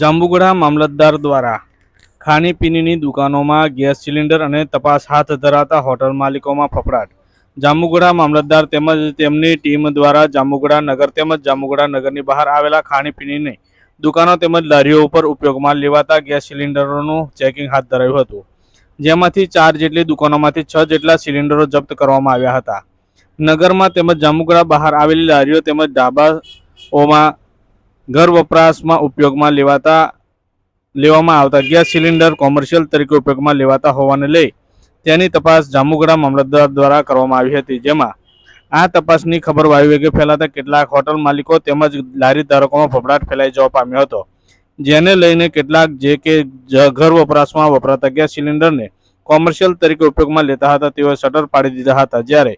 જાંબુગડા મામલતદાર દ્વારા ખાણીપીણીની દુકાનોમાં ગેસ સિલિન્ડર અને તપાસ હાથ ધરાતા હોટલ માલિકોમાં ફફડાટ. જાંબુગઢા મામલતદાર તેમજ તેમની ટીમ દ્વારા જાંબુગઢા નગર તેમજ જાંબુગઢા નગરની બહાર આવેલા ખાણીપીણીની દુકાનો તેમજ લારીઓ ઉપર ઉપયોગમાં લેવાતા ગેસ સિલિન્ડરોનું ચેકિંગ હાથ ધરાયું હતું. જેમાંથી ચાર જેટલી દુકાનોમાંથી છ જેટલા સિલિન્ડરો જપ્ત કરવામાં આવ્યા હતા. નગરમાં તેમજ જાંબુગઢા બહાર આવેલી લારીઓ તેમજ ઢાબાઓમાં ઘર વપરાશમાં ઉપયોગમાં લેવાતા, લેવામાં આવતા ગેસ સિલિન્ડર કોમર્શિયલ તરીકે ઉપયોગમાં લેવાતા હોવાને લઈ તેની તપાસ જામુગડા મામલતદાર દ્વારા કરવામાં આવી હતી. જેમાં આ તપાસની ખબર વાયુ વેગે ફેલાતા કેટલાક હોટલ માલિકો તેમજ લારી ધારકોમાં ફફડાટ ફેલાઈ જવા પામ્યો હતો. જેને લઈને કેટલાક જે કે ઘર વપરાશમાં વપરાતા ગેસ સિલિન્ડરને કોમર્શિયલ તરીકે ઉપયોગમાં લેતા હતા, તેઓએ શટર પાડી દીધા હતા. જ્યારે